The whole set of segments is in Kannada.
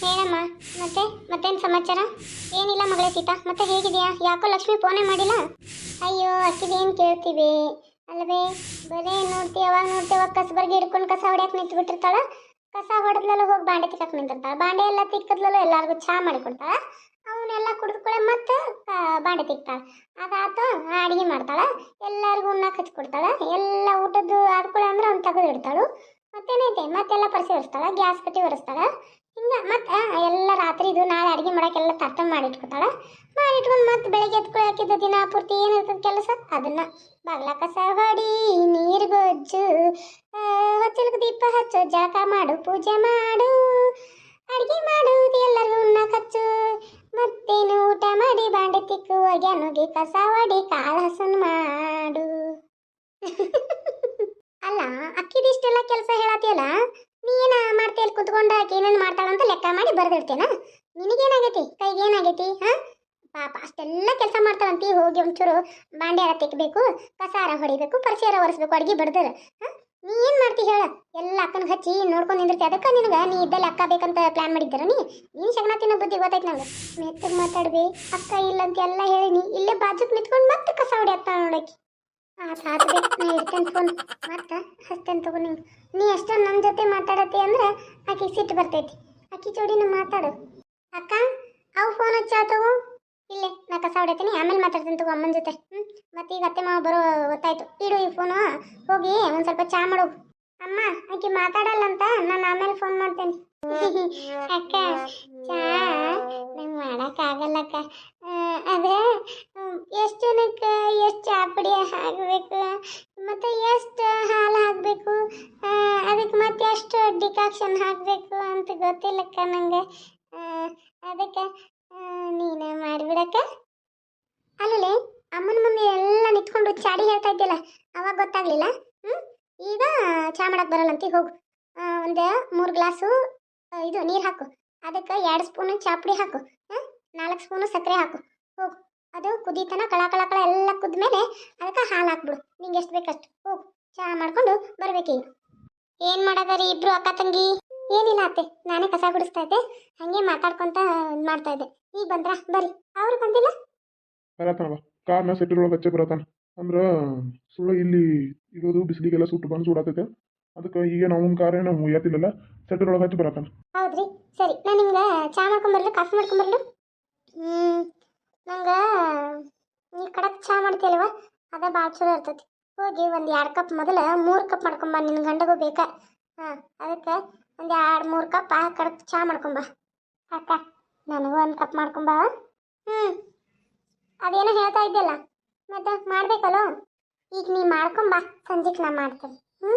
ಹೇಳಮ್ಮ, ಮತ್ತೆ? ಮತ್ತೇನು ಸಮಾಚಾರ? ಏನಿಲ್ಲ ಮಗಳೇ ಸೀತಾ, ಮತ್ತೆ ಹೇಗಿದೆಯಾ ಯಾಕೋ ಲಕ್ಷ್ಮಿ ಫೋನೇ ಮಾಡಿಲ್ಲ? ಅಯ್ಯೋ, ಅಕ್ಕಿದೇನು ಕೇಳ್ತೀವಿ? ಅಲ್ವೇ ಬರೇ ನೋಡ್ತಿ ಯಾವಾಗ ನೋಡ್ತಿ ಯಾವಾಗ ಕಸಬರ್ಗೆ ಹಿಡ್ಕೊಂಡು ಕಸ ಹೊಡ್ಯಕ್ಕೆ ನಿಂತು ಬಿಟ್ಟಿರ್ತಾಳ ಕಸ ಹೊಡೆದ್ಲಲ್ಲ ಹೋಗಿ ಬಾಂಡೆ ತಿಕ್ಕಕ್ಕೆ ನಿಂತಿರ್ತಾಳ. ಬಾಂಡೆ ಎಲ್ಲ ತಿಕ್ಕದ್ಲಲ್ಲೂ ಎಲ್ಲರಿಗೂ ಚಹಾ ಮಾಡಿ ಕೊಡ್ತಾಳ ಅವನ್ನೆಲ್ಲ ಕುಡಿದ್ಕೊಳ್ಳೆ ಮತ್ತೆ ಬಾಂಡೆ ತಿಕ್ತಾಳ. ಅದಾತು, ಅಡುಗೆ ಮಾಡ್ತಾಳ. ಎಲ್ಲರಿಗೂ ಉಣ್ಣಕ್ಕೆ ಹಚ್ಕೊಡ್ತಾಳ. ಎಲ್ಲ ಊಟದ್ದು ಆದ್ಕೊಳ್ಳೆ ಅಂದ್ರೆ ಅವ್ನು ತೆಗೆದು ಇಡ್ತಾಳು ಮತ್ತೇನೈತೆ ಮತ್ತೆಲ್ಲ ಪರಿಸಿ ಒರೆಸ್ತಾಳ ಗ್ಯಾಸ್ ಕಟ್ಟಿ ಒರೆಸ್ತಾಳ? ಹಿಂಗ ಮತ್ತೆ ಎಲ್ಲ ರಾತ್ರಿ ಇದು ನಾಳೆ ಅಡುಗೆ ಮಾಡೋಕ್ಕೆಲ್ಲ ತರ್ತ ಮಾಡಿಟ್ಕೊತಾಳ. ಮಾಡಿಟ್ಕೊಂಡು ಮತ್ತೆ ಬೆಳಗ್ಗೆ ಎತ್ಕೊಳಕಿದ್ದ ದಿನ ಪೂರ್ತಿ ಏನಿರ್ತದೆ ಕೆಲಸ? ಅದನ್ನ. ಬಾಗ್ಲ ಕಸ ಹೊಡಿ, ನೀರು ಗೊಜ್ಜು ಹೊಚ್ಚಲಿಗೆ ದೀಪ ಹಚ್ಚು ಜಾಕ ಮಾಡು, ಪೂಜೆ ಮಾಡು, ಅಡುಗೆ ಮಾಡು ಎಲ್ಲರಿಗೂ ಉಣ್ಣ ಕಚ್ಚು. ಮತ್ತೇನು ಊಟ ಮಾಡಿ, ಬಾಂಡೆ ತಿಕ್ಕು ಒಗ್ಯಾನುಗಿ ಕಸ ಹೊಡಿ, ಕಾಳು ಹಸನ್ ಮಾಡು ಅಲ್ಲ ಅಕ್ಕಿದಿಷ್ಟೆಲ್ಲ ಕೆಲಸ ಹೇಳತ್ತಿಯಲ್ಲ ನೀನ ಮಾಡ್ತೀಯಲ್ಲ ಕುತ್ಕೊಂಡು ಆಕೆ ಏನೇನು ಮಾಡ್ತಾಳಂತ ಲೆಕ್ಕ ಮಾಡಿ ಬರೆದಿಡ್ತೇನ? ನಿನಗೇನಾಗೈತಿ? ಕೈಗೆ ಏನಾಗೈತಿ ಹಾ? ಪಾಪ ಅಷ್ಟೆಲ್ಲ ಕೆಲಸ ಮಾಡ್ತಾಳಂತಿ, ಹೋಗಿ ಒಂಚೂರು ಬಾಂಡೆ ಅರ ಕಸಾರ ಹೊಡಿಬೇಕು ಪರಿಚಯ ಅರ ಒರೆಸ್ಬೇಕು, ಅಡ್ಗೆ ಬಡ್ದರು, ಹಾ? ನೀ ಏನು ಮಾಡ್ತಿ ಹೇಳ? ಎಲ್ಲ ಅಕ್ಕನ ಹಚ್ಚಿ ನೋಡ್ಕೊಂಡು ನಿಂದಿರ್ತಿ, ಅದಕ್ಕೆ ನಿನಗೆ ನೀ ಇದ್ದಲ್ಲಿ ಅಕ್ಕ ಬೇಕಂತ ಪ್ಲಾನ್ ಮಾಡಿದ್ದೀರ ನೀ? ನೀನು ತಿನ್ನೋ ಬುದ್ಧಿ ಗೊತ್ತೈತೆ ನಂಗೆ? ಮೆತ್ತಗೆ ಮಾತಾಡ್ಬಿ, ಅಕ್ಕ ಇಲ್ಲಂತ ಎಲ್ಲ ಹೇಳಿನಿ, ಇಲ್ಲೇ ಬಾಜುಕ್ ನಿಂತ್ಕೊಂಡು ಮತ್ತೆ ಕಸ ಹೊಡಿಯತ್ತ ನೋಡಕ್ಕೆ ಆತ ಇಡ್ತೇನೆ ಫೋನ್ ಮತ್ತೆ ಹಚ್ತೇನೆ ತಗೋ ನೀ ಎಷ್ಟೊಂದು ನನ್ನ ಜೊತೆ ಮಾತಾಡತ್ತಿ ಅಂದ್ರೆ ಆಕೆ ಸಿಟ್ಟು ಬರ್ತೈತಿ. ಆಕೆ ಜೋಡಿನ ಮಾತಾಡು. ಅಕ್ಕ, ಅವು ಫೋನ್ ಹಚ್ಚಾ ತಗೋ. ಇಲ್ಲೇ, ನಾ ಕಸ ಹೊಡಿತೀನಿ. ಆಮೇಲೆ ಮಾತಾಡ್ತೀನಿ ತಗೋ ಅಮ್ಮನ ಜೊತೆ. ಹ್ಞೂ ಮತ್ತೆ ಈಗ ಅತ್ತೆ ಮಾವ ಬರೋ ಗೊತ್ತಾಯ್ತು. ಇಡು ಈ ಫೋನು ಹೋಗಿ ಒಂದು ಸ್ವಲ್ಪ ಚಾ ಮಾಡು. ಅಮ್ಮ, ಆಕೆ ಮಾತಾಡಲ್ಲ ಅಂತ ನಾನು ಆಮೇಲೆ ಫೋನ್ ಮಾಡ್ತೇನೆ. ಅಕ್ಕ, ಚಾ ನಂಗೆ ಮಾಡೋಕ್ಕಾಗಲ್ಲಕ್ಕ ಅದೇ ಎಷ್ಟು ಜನಕ್ಕೆ ಎಷ್ಟು ಚಾ ಪುಡಿ ಹಾಕಬೇಕು, ಮತ್ತು ಎಷ್ಟು ಹಾಲು ಹಾಕಬೇಕು ಅದಕ್ಕೆ ಮತ್ತೆ ಎಷ್ಟು ಡಿಕಾಕ್ಷನ್ ಹಾಕಬೇಕು ಅಂತ ಗೊತ್ತಿಲ್ಲಕ್ಕ ನನಗೆ ಅದಕ್ಕೆ ನೀನೇ ಮಾಡಿಬಿಡಕ್ಕ. ಅಲ್ಲಲೇ ಅಮ್ಮನ ಮುಂದೆ ಎಲ್ಲ ನಿಂತ್ಕೊಂಡು ಚಾಡಿ ಹೇಳ್ತಾ ಇದ್ದಿಲ್ಲ ಅವಾಗ ಗೊತ್ತಾಗಲಿಲ್ಲ ಹ್ಞೂ ಈಗ ಚಾ ಮಾಡಕ್ಕೆ ಬರಲ್ಲಂತಿ ಹೋಗು. ಒಂದು ಮೂರು ಗ್ಲಾಸು ಇದು ನೀರು ಹಾಕು. ಅದಕ್ಕೆ ಎರಡು ಸ್ಪೂನು ಚಾಪುಡಿ ಹಾಕು ನಾಲ್ಕು ಸ್ಪೂನು ಸಕ್ಕರೆ ಹಾಕು. ಕುದೀತನ ಕಳ ಕಳ ಕಳ ಎಲ್ಲ ಕುದ್ಮೇಲೆ ಅದಕ್ಕೆ ಹಾಲು ಹಾಕ್ಬಿಡು. ನಿಂಗೆ ಎಷ್ಟು ಬೇಕಷ್ಟು? ಹೋಗು ಚಹಾ ಮಾಡ್ಕೊಂಡು ಬರ್ಬೇಕೀಗ ಏನು ಮಾಡೋದಾರಿ ಇಬ್ರು ಅಕ್ಕ ತಂಗಿ? ಏನಿಲ್ಲ ಅತ್ತೆ ನಾನೇ ಕಸ ಗುಡಿಸ್ತಾ ಇದ್ದೆ. ಹಾಗೆ ಮಾತಾಡ್ಕೊಂತ ಮಾಡ್ತಾ ಇದ್ದೆ. ಈಗ ಬಂದ್ರಾ? ಬರ್ರಿ. ಅವ್ರು ಬಂದಿಲ್ಲ? ಬರತಾನವ ಕಾರ್ನ ಸೆಟ್ಟಿರ್ ಒಳಗೆ ಹಚ್ಚೆ ಬರತಾನ ಅಂದ್ರ ಸುಳ್ಳು ಇಲ್ಲಿ ಇರೋದು ಬಿಸಿಲಿಗೆಲ್ಲ ಸುಟ್ಟು ಬಂದು ಸುಡಾತೈತೆ. ಅದಕ್ಕೆ ಈಗ ನಾವು ಕಾರ್ ಏನು ಎತ್ತಿಲ್ಲಲ್ಲ ಸೆಟ್ರೊಳಗೆ ಒಳಗೆ ಹಚ್ಚಿ ಬರತಾನ ಹೌದ್ರಿ. ಸರಿ ನಾನು ನಿಮ್ಗೆ ಚಾ ಮಾಡ್ಕೊಂಬರ್ಲು ಕಾಫಿ ಮಾಡ್ಕೊಂಬರ್ಲು ಹ್ಞೂ ನಂಗೆ ನೀ ಕಡಕ್ ಚಾ ಮಾಡ್ತೀಯಲ್ವ? ಅದ ಭಾಳ ಚಲೋ ಇರ್ತೈತಿ. ಹೋಗಿ ಒಂದು ಎರಡು ಕಪ್ ಮೊದಲು ಮೂರು ಕಪ್ ಮಾಡ್ಕೊಂಬ ನಿನ್ನ ಗಂಡಗೂ ಬೇಕಾ. ಹಾಂ, ಅದಕ್ಕೆ ಒಂದು ಎರಡು ಮೂರು ಕಪ್ ಕಡಕ್ ಚಾ ಮಾಡ್ಕೊಂಬ ಅಕ್ಕ, ನನಗೂ ಒಂದು ಕಪ್ ಮಾಡ್ಕೊಂಬ ಹ್ಞೂ ಅದೇನೋ ಹೇಳ್ತಾ ಇದ್ದಲ್ಲ ಮತ್ತೆ ಮಾಡ್ಬೇಕಲ್ಲೋ? ಈಗ ನೀ ಮಾಡ್ಕೊಂಬ ಸಂಜೆಗೆ ನಾ ಮಾಡ್ತೀನಿ. ಹ್ಞೂ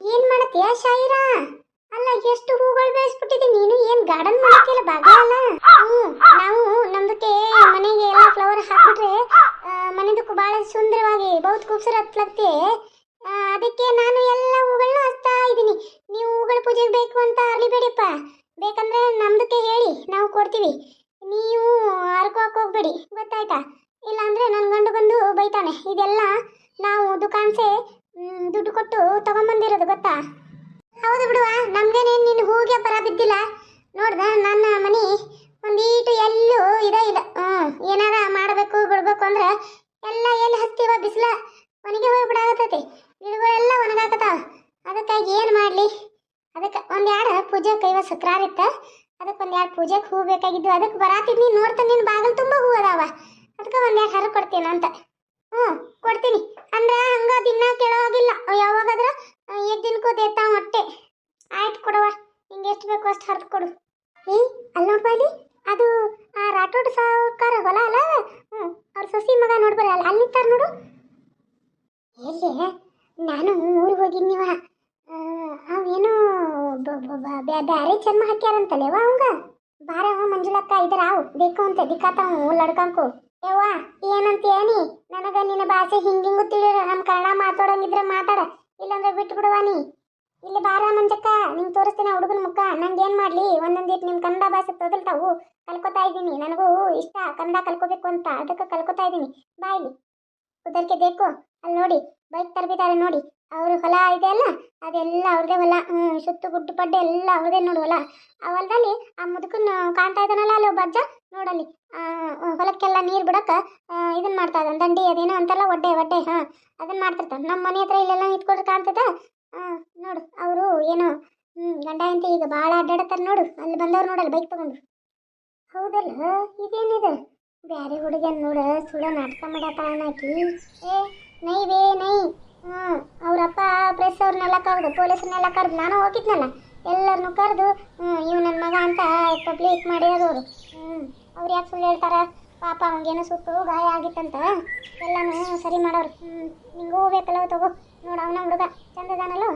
ಏನು ಮಾಡತ್ತೀಯ ಶಾಯಿರಾ ಅಲ್ಲ, ಎಷ್ಟು ಹೂಗಳು ಬೆಳೆಸ್ಬಿಟ್ಟಿದೆ ನೀನು? ಏನ್ ಗಾರ್ಡನ್ ಮಾಡಕ್ಕೆಲ್ಲ ಬಾಗ ಅಲ್ಲ ಹ್ಮ್ ನಾವು ನಮ್ದಕ್ಕೆ ಮನೆಗೆ ಎಲ್ಲ ಫ್ಲವರ್ ಹಾಕ್ಬಿಟ್ರೆ ಮನೆದಕ್ಕೂ ಬಹಳ ಸುಂದರವಾಗಿ ಬಹುತ್ ಖೂಬ್ಸೂರತ್ ಲಗ್ತೆ ಅದಕ್ಕೆ ನಾನು ಎಲ್ಲ ಹೂಗಳನ್ನ ಹಚ್ತಾ ಇದ್ದೀನಿ. ನೀವು ಹೂಗಳ ಪೂಜೆಗೆ ಬೇಕು ಅಂತ ಅರ್ಲಿಬೇಡಿಪ್ಪ. ಬೇಕಂದ್ರೆ ನಮ್ದಕ್ಕೆ ಹೇಳಿ, ನಾವು ಕೊಡ್ತೀವಿ. ನೀವು ಹರ್ಕೋಕ್ ಹೋಗ್ಬೇಡಿ, ಗೊತ್ತಾಯ್ತಾ? ಇಲ್ಲಾಂದ್ರೆ ನನ್ನ ಗಂಡು ಬಂದು ಬೈತಾನೆ. ಇದೆಲ್ಲ ನಾವು ದುಕಾನ್ಸೆ ದುಡ್ಡು ಕೊಟ್ಟು ತಗೊಂಬಂದಿರೋದು, ಗೊತ್ತಾ? ಹೌದು ಬಿಡುವ, ನಮ್ಗೇನೇನು ನಿನ್ನ ಹೂಗೆ ಬರ ಬಿದ್ದಿಲ್ಲ? ನೋಡ್ದ, ನನ್ನ ಮನೆ ಒಂದೀಟು ಎಲ್ಲೂ ಇದ ಇಲ್ಲ. ಹ್ಮ್, ಏನಾರ ಮಾಡಬೇಕು, ಬಿಡ್ಬೇಕು ಅಂದ್ರೆ ಎಲ್ಲ ಎಲ್ಲಿ ಹತ್ತಿವ ಬಿಸಿಲ ಒಣಗಿ ಹೋಗ್ಬಿಡಾಗತ್ತೈತಿ ಗಿಡಗಳೆಲ್ಲ ಒಣಗಾಕತ್ತಾವ. ಅದಕ್ಕಾಗಿ ಏನು ಮಾಡಲಿ? ಅದಕ್ಕೆ ಒಂದೆರಡು ಪೂಜೆ ಕೈವ ಶುಕ್ರಾರ ಇತ್ತ. ಅದಕ್ಕೆ ಒಂದೆರಡು ಪೂಜೆಗೆ ಹೂ ಬೇಕಾಗಿದ್ದು. ಅದಕ್ಕೆ ಬರಾತಿದ್ನಿ ನೋಡ್ತಾ ನಿನ್ನ ಬಾಗಿಲು ತುಂಬ ಹೂ ಅದಾವ. ಅದಕ್ಕೆ ಒಂದೆರಡು ಹರ ಕೊಡ್ತೀನಿ ಅಂತ ಹ್ಞೂ ಕೊಡ್ತೀನಿ. ಅಂದ್ರೆ ಹಂಗ ದಿನ ಕೇಳೋಗಿಲ್ಲ ಯಾವಾಗಾದ್ರ ಎಷ್ಟು ದಿನಕ್ಕೂ ದೇತಾವ ಹೊಟ್ಟೆ. ಆಯ್ತು ಕೊಡವ ನಿಂಗೆ ಎಷ್ಟು ಬೇಕು ಅಷ್ಟು ಹರಿದು ಕೊಡು. ಏ, ಅಲ್ಲಿ ಅದು ಆ ರಾಠೋಡ್ ಸಾವುಕಾರ ಹೊಲ ಅಲ್ಲ? ಹ್ಞೂ ಅವ್ರ ಸೊಸಿ ಮಗ ನೋಡ್ಬರ ಅಲ್ಲ ಅಲ್ಲಿ ನಿಂತಾರ ನೋಡು. ಎಲ್ಲಿ? ನಾನು ಊರಿಗೆ ಹೋಗಿದ್ನಿವ ಅವೇನು ಬ್ಯಾರೆ ಚರ್ಮ ಹಾಕ್ಯಾರಂತಲ್ಲೇವ ಅವಂಗ? ಬಾರವ ಮಂಜುಳಕ್ಕ ಇದ್ರ, ಅವು ಬೇಕು ಅಂತ ದಿಕ್ಕಾತಾವು ಲಡ್ಕಂಕು. ಯವ್ವ ಏನಂತ ಏನಿ ನನಗ ನಿನ್ನ ಭಾಷೆ ಹಿಂಗಿಂಗು ತಿಳಿಯ ನಮ್ಮ ಕನ್ನಡ ಮಾತಾಡೋಂಗಿದ್ರೆ ಮಾತಾಡ. ಇಲ್ಲಾಂದ್ರೆ ಬಿಟ್ಟು ಬಿಡುವಾನಿ ಇಲ್ಲಿ ಬಾರ ಮಂಜಕ್ಕ ನಿಂಗೆ ತೋರಿಸ್ತೀನಿ ಹುಡುಗನ ಮುಖ. ನಂಗೆ ಏನು ಮಾಡಲಿ? ಒಂದೊಂದಿಟ್ಟು ನಿಮ್ಮ ಕನ್ನಡ ಭಾಷೆ ತೊದಲ್ತಾವು. ಕಲ್ಕೋತಾ ಇದ್ದೀನಿ. ನನಗೂ ಇಷ್ಟ. ಕನ್ನಡ ಕಲ್ಕೋಬೇಕು ಅಂತ. ಅದಕ್ಕೆ ಕಲ್ಕೊತಾ ಇದ್ದೀನಿ. ಬಾಯ್ಲಿ ಉದರ್ಕೆ ಬೇಕು. ಅಲ್ಲಿ ನೋಡಿ. ಬೈಕ್ ತರಬಿದ್ದಾರೆ ನೋಡಿ. ಅವರು ಹೊಲ ಇದೆ ಅಲ್ಲ? ಅದೆಲ್ಲ ಅವ್ರದೇ ಹೊಲ. ಸುತ್ತು ಗುಡ್ಡು ಪಡ್ಡೆ ಎಲ್ಲ ಅವ್ರದೇ ನೋಡು ಹೊಲ. ಆ ಹೊಲದಲ್ಲಿ ಆ ಮುದುಕನ್ನು ಕಾಣ್ತಾ ಇದ್ದಾನಲ್ಲ ಅಲ್ಲಿ ಒಬ್ಬ ಅಜ್ಜ? ನೋಡಲ್ಲಿ ಹೊಲಕ್ಕೆಲ್ಲ ನೀರು ಬಿಡಕ್ಕೆ ಇದನ್ನ ಮಾಡ್ತಾ ಇದ್ದಾನೆ ದಂಡಿ ಅದೇನೋ ಅಂತಾರಲ್ಲ, ಒಡ್ಡೆ ಒಡ್ಡೆ, ಹಾಂ ಅದನ್ನ ಮಾಡ್ತಿರ್ತಾನೆ. ನಮ್ಮ ಮನೆ ಹತ್ರ ಇಲ್ಲೆಲ್ಲ ನಿಂತ್ಕೊಂಡ್ರೆ ಕಾಣ್ತದ ಹಾಂ ನೋಡು, ಅವರು ಏನೋ ಹ್ಞೂ ಗಂಡ ಅಂತ ಈಗ ಭಾಳ ಅಡ್ಡಾಡ್ತಾರೆ ನೋಡು. ಅಲ್ಲಿ ಬಂದವ್ರು ನೋಡಲ್ಲ, ಬೈಕ್ ತಗೊಂಡ್ರು ಹೌದಲ್ಲ, ಇದೇನಿದೆ? ಬ್ಯಾರೆ ಹುಡುಗನ ನೋಡ, ಸುಳ್ಳ ನಾಟಕ ಮಾಡತ್ತಾಳ ಆಕಿ ಏ, ನೈ ವೇ, ನೈ. ಹ್ಞೂ ಅವರಪ್ಪ ಪ್ರೆಸ್ ಅವ್ರನ್ನೆಲ್ಲ ಕರೆದು, ಪೊಲೀಸ್ರನ್ನೆಲ್ಲ ಕರೆದು, ನಾನು ಹೋಗಿದ್ನಲ್ಲ. ಎಲ್ಲರನ್ನೂ ಕರೆದು ಹ್ಞೂ ಇವ್ ನನ್ನ ಮಗ ಅಂತ ಪಬ್ಲಿಕ್ ಮಾಡಿರೋರು. ಹ್ಞೂ ಅವ್ರು ಯಾಕೆ ಸುಳ್ಳು ಹೇಳ್ತಾರೆ? ಪಾಪ ಅವಂಗೇನೋ ಸುಟ್ಟು ಗಾಯ ಆಗಿತ್ತಂತ. ಎಲ್ಲನೂ ಸರಿ ಮಾಡೋರು. ಹ್ಞೂ ನಿಂಗೂ ಬೇಕಲ್ಲ ತಗೋ. ನೋಡು ಅವನ ಹುಡುಗ. ಚಂದದಾನಲ್ಲ?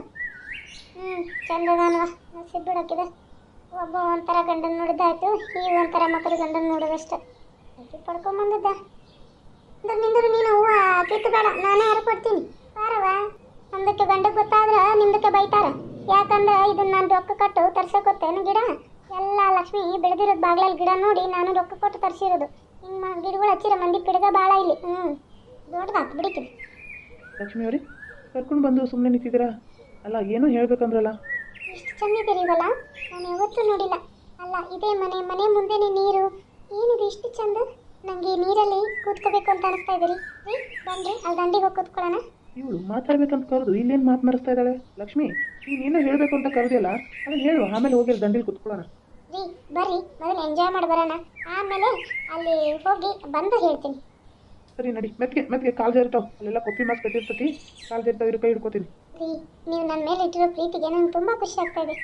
ಹ್ಞೂ ಚಂದದಾನವ. ನಸೀಬ್ ಬಿಡಕ್ಕಿದೆ ಒಬ್ಬ ಒಂಥರ ಗಂಡನ ನೋಡಿದ್ದಾಯ್ತು ಈ ಒಂಥರ ಮಕ್ಕಳು ಗಂಡನ ನೋಡೋದಷ್ಟೆ. ಅಕ್ಕಿ ಪಡ್ಕೊಂಬಂದಿದ್ದ ಅಂದ್ರೆ ನಿಂದರು ನೀನು ಹೂವು ಕಿತ್ತು ಬೇಡ. ನಾನೇ ಯಾರು ಕೊಡ್ತೀನಿ. ಬಾರವ ನಮ್ದಕ್ಕೆ ಗಂಡಕ್ಕೆ ಗೊತ್ತಾದ್ರೆ ನಿಮ್ದಕ್ಕೆ ಬೈತಾರ. ಯಾಕಂದ್ರೆ ಇದನ್ನ ನಾನು ರೊಕ್ಕ ಕೊಟ್ಟು ತರ್ಸಕ್ಕೊತ್ತೇನು ಗಿಡ? ಎಲ್ಲ ಲಕ್ಷ್ಮಿ ಬೆಳೆದಿರೋದು ಬಾಗ್ಲಲ್ಲಿ ಗಿಡ ನೋಡಿ ನಾನು ರೊಕ್ಕ ಕೊಟ್ಟು ತರಿಸಿರೋದು. ನಿಮ್ಮ ಗಿಡಗಳು ಹಚ್ಚಿರ ಮಂದಿ ಪಿಡಗ ಭಾಳ ಇಲ್ಲಿ. ಹ್ಞೂ ದೊಡ್ಡದಾತು ಬಿಡಿಕಿದೆ ಲಕ್ಷ್ಮಿ ಅವ್ರಿ ಕರ್ಕೊಂಡು ಬಂದು ಸುಮ್ಮನೆ ನಿಂತಿದ್ದೀರಾ? ಅಲ್ಲ ಏನೋ ಹೇಳ್ಬೇಕಂದ್ರಲ್ಲ? ಎಷ್ಟು ಚೆನ್ನಾಗಿದೆ ಇವಲ್ಲ ನಾನು ಯಾವತ್ತೂ ನೋಡಿಲ್ಲ. ಅಲ್ಲ ಇದೇ ಮನೆ ಮನೆ ಮುಂದೆನೇ ನೀರು. ಏನಿದೆ ಇಷ್ಟು ಚಂದ? ನನಗೆ ಈ ನೀರಲ್ಲಿ ಕೂತ್ಕೋಬೇಕು ಅಂತ ಅನಿಸ್ತಾ ಇದ್ದೀರಿ ರೀ. ಬನ್ರಿ ಅಲ್ಲಿ ದಂಡಿಗೆ ಹೋಗಿ ಕೂತ್ಕೊಳ್ಳೋಣ. ಇವಳು ಮಾತಾಡ್ಬೇಕಂತ ಕರೆದು ಇಲ್ಲೇನು ಮಾತನಾಡಿಸ್ತಾ ಇದ್ದಾಳೆ? ಲಕ್ಷ್ಮಿ ನೀನೇನೋ ಹೇಳಬೇಕು ಅಂತ ಕರೆದಿಲ್ಲ ಅದನ್ನು ಹೇಳು ಆಮೇಲೆ ಹೋಗಿ ದಂಡಿಗೆ ಕುತ್ಕೊಳ್ಳೋಣ. ರೀ ಬರ್ರಿ ಮೊದಲು ಎಂಜಾಯ್ ಮಾಡಿ ಬರೋಣ. ಆಮೇಲೆ ಅಲ್ಲಿ ಹೋಗಿ ಬಂದು ಹೇಳ್ತೀನಿ. ಸರಿ ನಡಿ ಮೆತ್ಗೆ ಮೆತ್ಗೆ ಕಾಲು ಸೇರ್ತಾವೆ. ಅಲ್ಲೆಲ್ಲ ಕೊಪ್ಪಿ ಮಾಸ್ ಕಟ್ಟಿರ್ತತಿ. ಕಾಲು ಸೇರ್ತಾವ ಇರು ಕೈ ಹಿಡ್ಕೋತೀನಿ. ರೀ ನೀವು ನನ್ನ ಮೇಲೆ ಇಟ್ಟಿರೋ ಪ್ರೀತಿಗೆ ನಂಗೆ ತುಂಬ ಖುಷಿ ಆಗ್ತಾ ಇದೆ.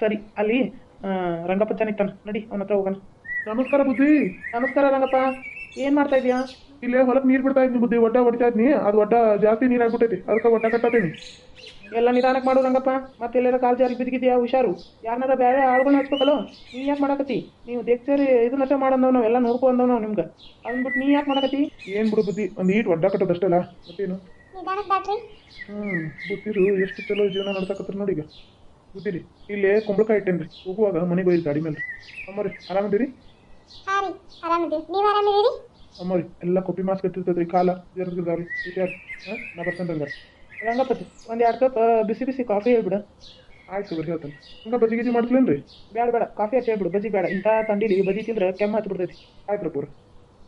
ಸರಿ ಅಲ್ಲಿ ರಂಗಪ್ಪ ನಿಕ್ತಾನೆ ನಡಿ ಅವನ ಹತ್ರ ಹೋಗೋಣ. ನಮಸ್ಕಾರ ಬುದ್ಧಿ. ನಮಸ್ಕಾರ ರಂಗಪ್ಪ. ಏನು ಮಾಡ್ತಾ ಇದೀಯಾ? ಇಲ್ಲೇ ಹೊಲಕ್ಕೆ ನೀರು ಬಿಡ್ತಾ ಇದ್ನಿ ಬುದ್ಧಿ ಒಡ್ಡ ಹೊಡಿತಾ ಇದ್ನಿ. ಅದು ಒಡ್ಡ ಜಾಸ್ತಿ ನೀರು ಆಗ್ಬಿಟ್ಟೈತಿ. ಅದಕ್ಕೆ ಒಡ್ಡ ಕಟ್ಟತೀನಿ ಎಲ್ಲ ನಿಧಾನಕ್ಕೆ ಮಾಡು ರಂಗಪ್ಪ. ಮತ್ತೆ ಎಲ್ಲಾರ ಕಾಲು ಜಾರಿ ಬಿದ್ದಿದ್ಯಾ ಹುಷಾರು. ಯಾರನ್ನಾರ ಬೇರೆ ಆಳುಗಳನ್ನ ಹಚ್ಬೇಕಲ್ಲ? ನೀ ಯಾಕೆ ಮಾಡಕತ್ತಿ? ನೀವು ದೇಕ್ಸೇರಿ ಇದನ್ನ ಅಷ್ಟೇ ಮಾಡಂದವ್ ನಾವು ಎಲ್ಲ ನೋಡ್ಕೊ ಅಂದವ್ ನಾವು ನಿಮ್ಗೆ ಅಂದ್ಬಿಟ್ಟು ನೀ ಯಾಕೆ ಮಾಡಕತ್ತಿ? ಏನು ಬಿಡು ಬುದ್ಧಿ. ಒಂದು ಈಟ್ ಒಡ್ಡ ಕಟ್ಟೋದಷ್ಟಲ್ಲ ಮತ್ತೇನು? ಹ್ಞೂ ಬುದ್ಧಿರು ಎಷ್ಟು ಚಲೋ ಜೀವನ ನಡ್ಸಕತ್ರ ನೋಡಿ ಈಗ. ಬುದ್ಧಿರಿ ಇಲ್ಲೇ ಕುಂಬಳಕಾಯಿ ಇಟ್ಟೇನ್ರಿ. ಹೋಗುವಾಗ ಮನೆಗೆ ಹೋಗಿ ಗಾಡಿ ಮೇಲೆ ಅಮ್ಮರಿ ಆರಾಮದಿರಿ ಹಾಂ ರೀ. ಆರಾಮದಿರಿ ನೀವು ಆರಾಮಿದ್ದೀರಿ? ಅಮ್ಮರಿ ಎಲ್ಲ ಕೊಪ್ಪಿ ಮಾಸ್ ರೀ ಕಾಲ ಜರ್ಗಿದಾವ್ರಿ ಹುಷಾರು ಹಾಂ ನಾ ಬರ್ತೇನೆ ರಂಗಪ್ಪತಿ ಒಂದು ಎರಡು ಕಪ್ ಬಿಸಿ ಬಿಸಿ ಕಾಫಿ ಹೇಳ್ಬಿಡ ಆಯ್ತು ಬರ್ರಿ ಹೇಳ್ತೇನೆ ಹಂಗೆ ಬಜ್ಜಿ ಗಿಜ್ಜಿ ರೀ ಬೇಡ ಬೇಡ ಕಾಫಿ ಹಚ್ಚಿ ಹೇಳ್ಬಿಡು ಬಜ್ಜಿ ಬೇಡ ಇಂಥ ತಂಡಿಲಿ ಬಜ್ಜಿ ತಿಂದ್ರೆ ಕೆಮ್ಮ ಹತ್ತು ಬಿಡ್ತೈತಿ ಆಯ್ತು ಪೂರ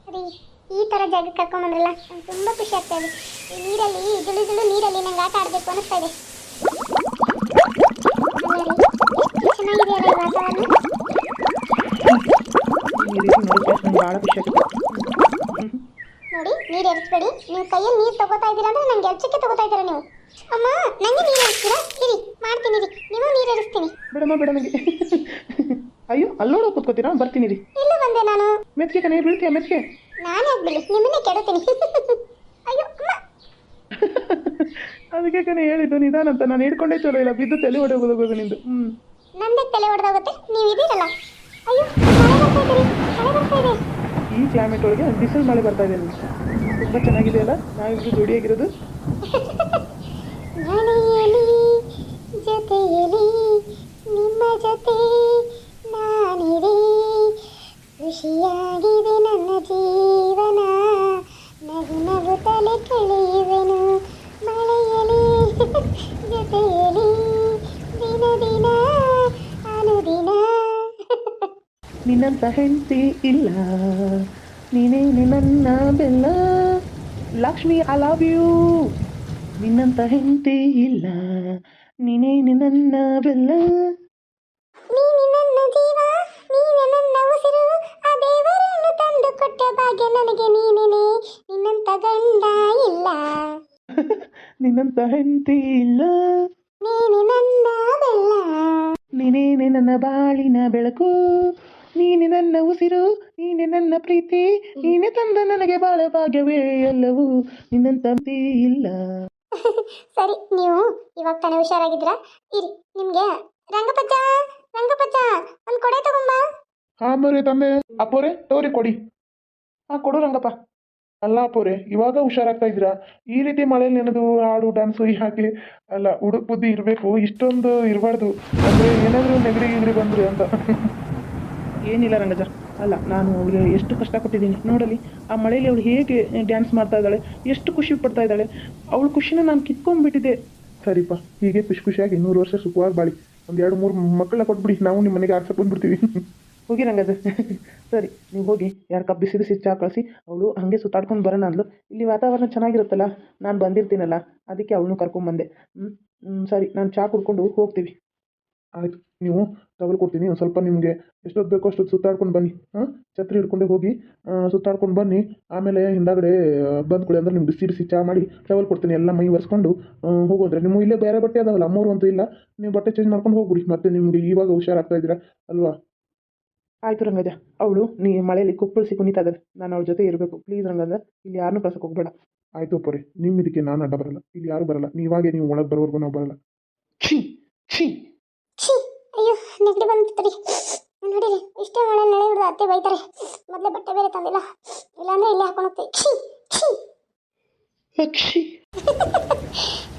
ರೀ ಈ ಥರ ಜಾಗಕ್ಕೆ ಕರ್ಕೊಂಬಂದ್ರಲ್ಲ ನಂಗೆ ತುಂಬಾ ಖುಷಿ ಆಗ್ತಾ ಇದೆ ಈ ನೀರಲ್ಲಿ ಇದುಳು ಇದುಳು ನೀರಲ್ಲಿ ನಂಗೆ ಆಟ ಆಡಬೇಕು ಅನಿಸ್ತಾ ಇದೆ ಈ ವಾತಾವರಣ ಈ ರೀತಿ ನೋಡಿದ್ರೆ ನಂಗೆ ಭಾಳ ಖುಷಿ ಆಗ್ತದೆ ಎರಿಸ್ಬೇಡಿ ನೀವು ಕೈಯಲ್ಲಿ ನೀರು ತಗೋತಾ ಇದ್ದೀರಾ ಅಂದ್ರೆ ನಂಗೆ ಎಲ್ಚಕ್ಕೆ ತಗೋತಾ ಇದ್ದೀರಾ ನೀವು? ಅಮ್ಮ ನಂಗೆ ನೀರು ಹರಿಸ್ತೀರಾ ಇರಿ ಮಾಡ್ತೀನಿ ರೀ ನೀವು ನೀರು ಹರಿಸ್ತೀನಿ ಬಿಡಮ್ಮ ಬೇಡ ನನಗೆ ಅಯ್ಯೋ ಅಲ್ಲೋಡ ಕೂತ್ಕೋತೀರಾ? ಬರ್ತೀನಿ ರೀ ಇಲ್ಲ ಬಂದೆ ನಾನು? ಮೆತ್ಗೆ ಕನೆ ಬೀಳ್ತೀಯ ಮೆತ್ಗೆ? ನಾನು ಆಗ್ಬಿಡಿ ನಿಮ್ಮನ್ನೇ ಕೆಡುತ್ತೀನಿ ಅಯ್ಯೋ ಅಮ್ಮ. ಅದಕ್ಕೆ ಕನೆ ಹೇಳಿದ್ದು ನಿಧಾನ ಅಂತ. ನಾನು ಹಿಡ್ಕೊಂಡೇ ಚಲೋ ಇಲ್ಲ. ಬಿದ್ದು ತಲೆ ಹೋಗೋದು ನಿಂದು. ಹ್ಞೂ ನಂದೇ ತಲೆ ಹೊಡೆದೋಗುತ್ತೆ ನೀವು ಇದೀರಲ್ಲ. ಅಯ್ಯೋ ಮಳೆ ಬರ್ತಾ ಇದೆ ಮಳೆ ಬರ್ತಾ ಇದೆ. ಈ ಕ್ಲೈಮೇಟ್ ಒಳಗೆ ಬಿಸಿಲು ಮಳೆ ಬರ್ತಾ ಇದೆ ತುಂಬ ಚೆನ್ನಾಗಿದೆ ಅಲ್ಲ? ನಾವಿಬ್ರು ಜೋಡಿಯಾಗಿರೋದು? ಮನೆಯಲ್ಲಿ ಜೊತೆಯಲ್ಲಿ ನಿಮ್ಮ ಜೊತೆ ನಾನಿದೆ. ಖುಷಿಯಾಗಿದೆ ನನ್ನ ಜೀವನ. ನಗು ತಲೆ ಕಳೆಯುವೆನು. ಮಳೆಯಲಿ ಜೊತೆಯಲ್ಲಿ ದಿನ ದಿನ ಅನುದಿನ. ನಿನ್ನಂತ ಹೆಂಡತಿ ಇಲ್ಲ. ನೀನೇ ನನ್ನ ಬೆಲ್ಲ. ಲಕ್ಷ್ಮಿ ಐ ಲವ್ ಯು ನಿನ್ನಂತ ಹೆಂಡತಿ ಇಲ್ಲ. ನೀನೇ ನನ್ನ ಬೆಲ್ಲ. ನೀನೆ ನನ್ನ ಜೀವ ನೀನೆ ನನ್ನ ಉಸಿರು. ಆ ದೇವರನ್ನು ತಂದು ಕೊಟ್ಟ ಭಾಗ್ಯ ನನಗೆ ನೀನೇ ನಿನ್ನಂತ ಗಂಡ ಇಲ್ಲ. ನಿನ್ನಂತ ಹೆಂಡತಿ ಇಲ್ಲ. ನೀನೆ ನನ್ನ ಬೆಲ್ಲ. ನೀನೇನೆ ನನ್ನ ಬಾಳಿನ ಬೆಳಕು. ನೀನೆ ನನ್ನ ಉಸಿರು ನೀನೆ ನನ್ನ ಪ್ರೀತಿ ನೀನೆ ತಂದ ನನಗೆ ಬಾಳ ಭಾಗ್ಯವೇ ಎಲ್ಲವೂ. ನಿನ್ನಂತ ಹೆಂಡ್ತಿ ಇಲ್ಲ. ಸರಿ ನೀವು ಇವಾಗ ತಾನೇ ಹುಷಾರಾಗಿದ್ರ ಇರಿ ನಿಮ್ಗೆ ರಂಗಪಚ್ಚ ರಂಗಪಚ್ಚ ಒಂದು ಕೊಡೆ ತಗೊಂಬ. ಹಾ ಬರ್ರಿ ತಂದೆ. ಅಪ್ಪೋರೆ ತೋರಿ ಕೊಡಿ. ಹಾ ಕೊಡು ರಂಗಪ್ಪ. ಅಲ್ಲ ಅಪ್ಪೋರೆ ಇವಾಗ ಹುಷಾರಾಗ್ತಾ ಇದ್ದೀರಾ? ಈ ರೀತಿ ಮಳೆಯಲ್ಲಿ ನೆನೆದು ಹಾಡು ಡ್ಯಾನ್ಸು ಹಾಗೆ ಅಲ್ಲ ಹುಡುಕ್ ಬುದ್ಧಿ ಇರಬೇಕು ಇಷ್ಟೊಂದು ಇರಬಾರ್ದು. ಅಂದ್ರೆ ಏನಾದರೂ ನೆಗಡಿ ಗಿಗಡಿ ಬಂದ್ರಿ ಅಂತ. ಏನಿಲ್ಲ ರಂಗಜ ಅಲ್ಲ ನಾನು ಅವಳಿಗೆ ಎಷ್ಟು ಕಷ್ಟಪಟ್ಟಿದ್ದೀನಿ ನೋಡಲಿ ಆ ಮಳೆಯಲ್ಲಿ ಅವಳು ಹೇಗೆ ಡ್ಯಾನ್ಸ್ ಮಾಡ್ತಾ ಇದ್ದಾಳೆ ಎಷ್ಟು ಖುಷಿ ಪಡ್ತಾ ಇದ್ದಾಳೆ. ಅವಳ ಖುಷಿನ ನಾನು ಕಿತ್ಕೊಂಡ್ಬಿಟ್ಟಿದ್ದೆ. ಸರಿಪ್ಪ ಹೀಗೆ ಖುಷಿ ಖುಷಿಯಾಗಿ ನೂರು ವರ್ಷ ಸುಖವಾಗಿ ಬಾಳಿ. ಒಂದು ಎರಡು ಮೂರು ಮಕ್ಕಳನ್ನ ಕೊಟ್ಬಿಡಿ ನಾವು ನಿಮ್ಮ ಮನೆಗೆ ಆರ್ಸಕ್ಕೆ ಬಂದ್ಬಿಡ್ತೀವಿ. ಹೋಗಿ ರಂಗಜ ಸರಿ ನೀವು ಹೋಗಿ ಯಾರು ಕಪ್ ಬಿಸಿ ಬಿಸಿ ಚಹಾ ಕಳಿಸಿ ಅವಳು ಹಾಗೆ ಸುತ್ತಾಡ್ಕೊಂಡು ಬರೋಣ ಅಂದ್ಲು. ಇಲ್ಲಿ ವಾತಾವರಣ ಚೆನ್ನಾಗಿರುತ್ತಲ್ಲ ನಾನು ಬಂದಿರ್ತೀನಲ್ಲ ಅದಕ್ಕೆ ಅವಳನ್ನು ಕರ್ಕೊಂಬಂದೆ ಹ್ಞೂ ಹ್ಞೂ ಸರಿ ನಾನು ಚಾ ಕುಡ್ಕೊಂಡು ಹೋಗ್ತೀವಿ. ಆಯ್ತು. ನೀವು ಟವಲ್ ಕೊಡ್ತೀನಿ. ಒಂದು ಸ್ವಲ್ಪ ನಿಮಗೆ ಎಷ್ಟೊತ್ತು ಬೇಕೋ ಅಷ್ಟೊತ್ತು ಸುತ್ತಾಡ್ಕೊಂಡು ಬನ್ನಿ. ಹಾಂ? ಛತ್ರಿ ಹಿಡ್ಕೊಂಡೆ ಹೋಗಿ ಸುತ್ತಾಡ್ಕೊಂಡು ಬನ್ನಿ. ಆಮೇಲೆ ಹಿಂದಾಗಡೆ ಬಂದ್ಕೊಳ್ಳಿ ಅಂದ್ರೆ ನಿಮ್ಗೆ ಬಿಸಿ ಬಿಸಿ ಚಹಾ ಮಾಡಿ ಟವಲ್ ಕೊಡ್ತೀನಿ. ಎಲ್ಲ ಮೈ ಒರೆಸ್ಕೊಂಡು ಹೋಗೋದ್ರೆ. ನಿಮ್ಮ ಇಲ್ಲೇ ಬೇರೆ ಬಟ್ಟೆ ಅದಾವಲ್ಲ ಮೂರು ಅಂತೂ ಇಲ್ಲ. ನೀವು ಬಟ್ಟೆ ಚೇಂಜ್ ಮಾಡ್ಕೊಂಡು ಹೋಗ್ಬಿಡಿ. ಮತ್ತೆ ನಿಮಗೆ ಇವಾಗ ಹುಷಾರಾಗ್ತಾ ಇದ್ದೀರಾ ಅಲ್ವಾ? ಆಯಿತು ರಂಗಜ ಅವಳು ನೀ ಮಳೆಯಲ್ಲಿ ಕುಪ್ಪಳಿಸಿ ಕುಣಿತಾ ಇದ್ದಾಳೆ ನಾನು ಅವ್ಳ ಜೊತೆ ಇರಬೇಕು. ಪ್ಲೀಸ್ ರಂಗದ ಇಲ್ಲಿ ಯಾರನ್ನೂ ಕಳ್ಸಕ್ಕೆ ಹೋಗ್ಬೇಡ. ಆಯ್ತು ಪರಿ ನಿಮ್ಮ ಇದಕ್ಕೆ ನಾನು ಅಡ್ಡ ಬರಲ್ಲ. ಇಲ್ಲಿ ಯಾರು ಬರಲ್ಲ. ನೀವಾಗೆ ನೀವು ಒಳಗೆ ಬರೋವರೆಗೂ ನಾವು ಬರಲ್ಲ. ಛೀ! ಛೀ! ಛೀ ಅಯ್ಯೋ ನೆಗಡಿ ಬಂದ್ಬಿಡ್ತು ರೀ ನೋಡಿರಿ ಇಷ್ಟೇ ಮಳೆ ನೆಳೆ ಹಿಡಿದು ಅತ್ತೆ ಬೈತಾರೆ. ಮೊದಲೇ ಬಟ್ಟೆ ಬೇರೆ ತಂದಿಲ್ಲ. ಇಲ್ಲಾಂದ್ರೆ ಇಲ್ಲೇ ಹಾಕೊಂಡು ಹೋಗ್ತೀವಿ. ಛೀ ಛೀ.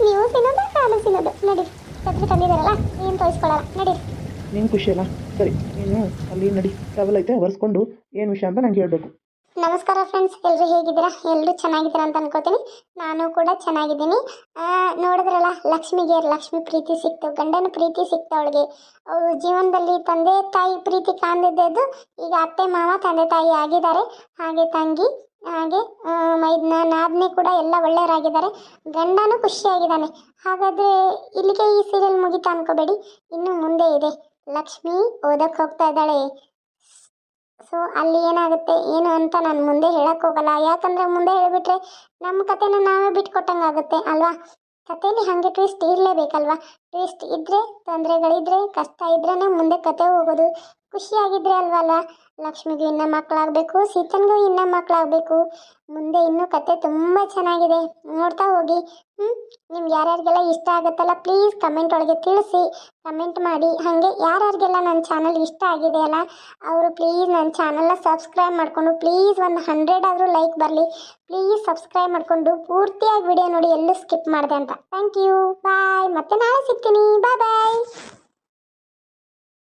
ನೀವು ತಿನ್ನೋದು ನಾನು ತಿನ್ನೋದು. ನಡೀರಿ ಛತ್ರಿ ತಂದಿದ್ದಾರಲ್ಲ ಏನು ತೋರಿಸ್ಕೊಳ್ಳಲ್ಲ ನಡೀರಿ ನಿಂಗೆ ಖುಷಿ ಅಲ್ಲ? ಸರಿ ನೀನು ಅಲ್ಲಿ ನಡಿ. ಟ್ರಾವೆಲ್ ಐತೆ ಒರೆಸ್ಕೊಂಡು ಏನು ವಿಷಯ ಅಂತ ನಂಗೆ ಹೇಳಬೇಕು. ನಮಸ್ಕಾರ ಫ್ರೆಂಡ್ಸ್ ಎಲ್ಲರೂ ಹೇಗಿದ್ದೀರಾ? ಎಲ್ಲರೂ ಚೆನ್ನಾಗಿದ್ದೀರಾ ಅಂತ ಅನ್ಕೋತೀನಿ. ನಾನು ಕೂಡ ಚೆನ್ನಾಗಿದ್ದೀನಿ. ನೋಡಿದ್ರಲ್ಲ, ಲಕ್ಷ್ಮಿಗೆ ಲಕ್ಷ್ಮಿ ಪ್ರೀತಿ ಸಿಕ್ತು, ಗಂಡನ ಪ್ರೀತಿ ಸಿಕ್ತು ಅವಳಿಗೆ. ಅವಳು ಜೀವನದಲ್ಲಿ ತಂದೆ ತಾಯಿ ಪ್ರೀತಿ ಕಾಣ್ದಿದ್ದು ಈಗ ಅತ್ತೆ, ಮಾವ, ತಂದೆ ತಾಯಿ ಆಗಿದ್ದಾರೆ. ಹಾಗೆ ತಂಗಿ, ಹಾಗೆ ಮೈದ್ನ, ನಾದ್ನಿ ಕೂಡ ಎಲ್ಲ ಒಳ್ಳೆಯವರಾಗಿದ್ದಾರೆ ಗಂಡನೂ ಖುಷಿಯಾಗಿದ್ದಾನೆ. ಹಾಗಾದರೆ ಇಲ್ಲಿಗೆ ಈ ಸೀರಿಯಲ್ ಮುಗಿತಾ ಅನ್ಕೋಬೇಡಿ. ಇನ್ನು ಮುಂದೆ ಇದೆ. ಲಕ್ಷ್ಮಿ ಓದಕ್ಕೆ ಹೋಗ್ತಾ ಇದ್ದಾಳೆ. ಸೊ ಅಲ್ಲಿ ಏನಾಗುತ್ತೆ? ಏನು ಅಂತ ನಾನು ಮುಂದೆ ಹೇಳಕ್ ಹೋಗಲ್ಲ. ಯಾಕಂದ್ರೆ ಮುಂದೆ ಹೇಳಿಬಿಟ್ರೆ ನಮ್ಮ ಕತೆನ ನಾವೇ ಬಿಟ್ಕೊಟ್ಟಂಗೆ ಆಗುತ್ತೆ ಅಲ್ವಾ? ಕಥೆಯಲ್ಲಿ ಹಾಗೆ ಟ್ವಿಸ್ಟ್ ಇರಲೇಬೇಕಲ್ವಾ? ಟ್ವಿಸ್ಟ್ ಇದ್ರೆ, ತೊಂದರೆಗಳಿದ್ರೆ, ಕಷ್ಟ ಇದ್ರೇ ಮುಂದೆ ಕತೆ ಹೋಗೋದು. ಖುಷಿಯಾಗಿದ್ರೆ ಅಲ್ವಲ್ಲ? ಲಕ್ಷ್ಮಿಗೂ ಇನ್ನ ಮಕ್ಕಳಾಗಬೇಕು, ಸೀತನ್ಗೂ ಇನ್ನ ಮಕ್ಕಳಾಗಬೇಕು. ಮುಂದೆ ಇನ್ನೂ ಕತೆ ತುಂಬ ಚೆನ್ನಾಗಿದೆ. ನೋಡ್ತಾ ಹೋಗಿ. ಹ್ಞೂ ನಿಮ್ಗೆ ಯಾರ್ಯಾರಿಗೆಲ್ಲ ಇಷ್ಟ ಆಗುತ್ತಲ್ಲ ಪ್ಲೀಸ್ ಕಮೆಂಟ್ ಒಳಗೆ ತಿಳಿಸಿ. ಕಮೆಂಟ್ ಮಾಡಿ. ಹಾಗೆ ಯಾರ್ಯಾರಿಗೆಲ್ಲ ನನ್ನ ಚಾನಲ್ ಇಷ್ಟ ಆಗಿದೆ ಅಲ್ಲ, ಅವರು ಪ್ಲೀಸ್ ನನ್ನ ಚಾನಲ್ನ ಸಬ್ಸ್ಕ್ರೈಬ್ ಮಾಡಿಕೊಂಡು ಪ್ಲೀಸ್ ಒಂದು ಹಂಡ್ರೆಡ್ ಆದರೂ ಲೈಕ್ ಬರಲಿ. ಪ್ಲೀಸ್ ಸಬ್ಸ್ಕ್ರೈಬ್ ಮಾಡಿಕೊಂಡು ಪೂರ್ತಿಯಾಗಿ ವಿಡಿಯೋ ನೋಡಿ ಎಲ್ಲೂ ಸ್ಕಿಪ್ ಮಾಡಿದೆ ಅಂತ. ಥ್ಯಾಂಕ್ ಯು ಬಾಯ್ ಮತ್ತೆ ನಾಳೆ ಸಿಗ್ತೀನಿ. ಬಾಯ್ ಬಾಯ್